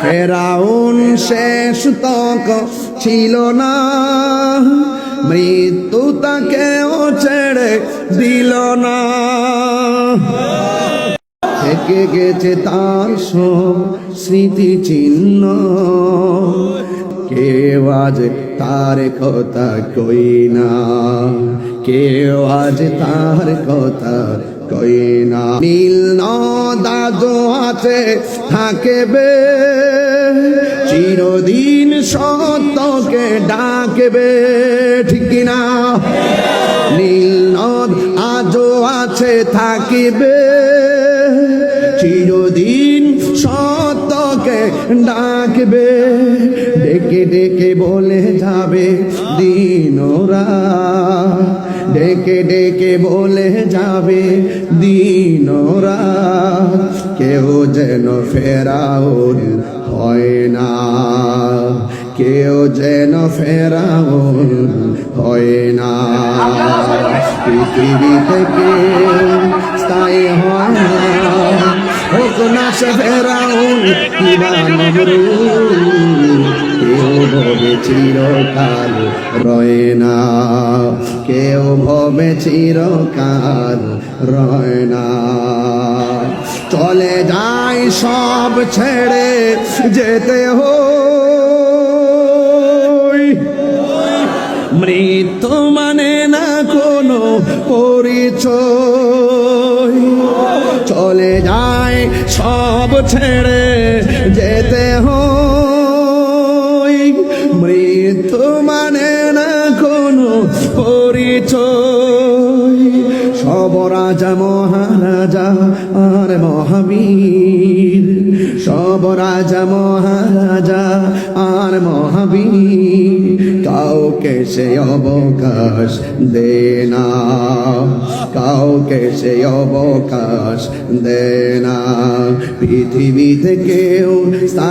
ফেরাউন শেষ তক ছিল না। মৃত্যু তাকে ও ছেড়ে দিল না। থেকে গেছে তার সব স্মৃতি চিহ্ন কেউ আজ তার কথা কই না। কেউ আজ তার কথা কই না। নীল নদাজো আছে থাকবে, চিরদিন সত্যকে ডাকবে, ঠিক না? নীল নদ আজও আছে থাকিবে, চিরদিন সত্যকে ডাকবে ডেকে ডেকে বলে যাবে দিনরা। ডেকে ডেকে বলে যাবে দিনরা। কেউ যেন ফেরাউন হয় না। কেউ যেন ফেরাউন হয় না। পৃথিবী থেকে স্থায়ী হয় না। হোক না সে ফেরাউন কিবা কেউ ভবে চিরকাল রয় না। কেউ ভবে চিরকাল রয় না। চলে যায় সব ছেড়ে যেতে হো মৃত্যু মানে না কোনো পরিচয়। চলে যায় সব ছেড়ে যেতে হই। মৃত্যু মানে না কোনো পরিচয়? সব রাজা, মহারাজা আর মহাবীর। সব রাজা, মহারাজা আর মহাবীর। কাউকে সে অবকাশ দে না কাউকে সে অবকাশ দে না পৃথিবী স্থায়ী